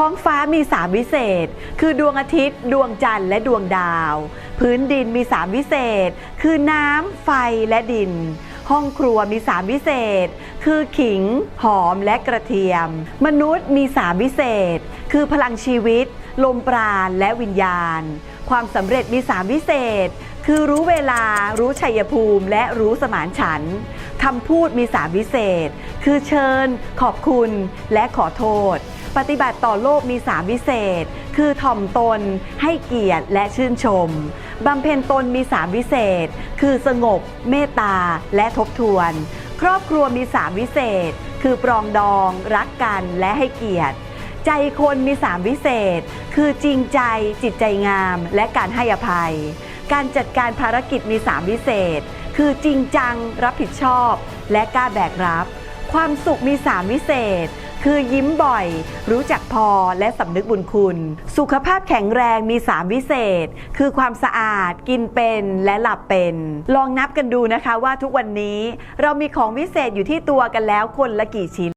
ท้องฟ้ามี3วิเศษ คือดวงอาทิตย์ ดวงจันทร์และดวงดาว พื้นดินมี3วิเศษ คือน้ำไฟและดิน ห้องครัวมี3วิเศษ คือขิง หอมและกระเทียม มนุษย์มี3วิเศษ คือพลังชีวิต ลมปราณและวิญญาณ ความสำเร็จมี3วิเศษ คือรู้เวลา รู้ชัยภูมิ และรู้สมานฉันท์คำพูดมี3วิเศษ คือเชิญ ขอบคุณ และขอโทษ ปฏิบัติต่อโลกมี3วิเศษ คือถ่อมตน ให้เกียรติและชื่นชม บำเพ็ญตนมี3วิเศษ คือสงบ เมตตา และทบทวน ครอบครัวมี3วิเศษ คือปรองดอง รักกันและให้เกียรติ ใจคนมี3วิเศษ คือจริงใจ จิตใจงาม และการให้อภัย การจัดการภารกิจมี3วิเศษ คือจริงจัง รับผิดชอบ และกล้าแบกรับ ความสุขมี3วิเศษ คือยิ้มบ่อย รู้จักพอและสำนึกบุญคุณ สุขภาพแข็งแรงมี 3 วิเศษ คือความสะอาด กินเป็นและหลับเป็น ลองนับกันดูนะคะว่าทุกวันนี้เรามีของวิเศษอยู่ที่ตัวกันแล้วคนละกี่ชิ้น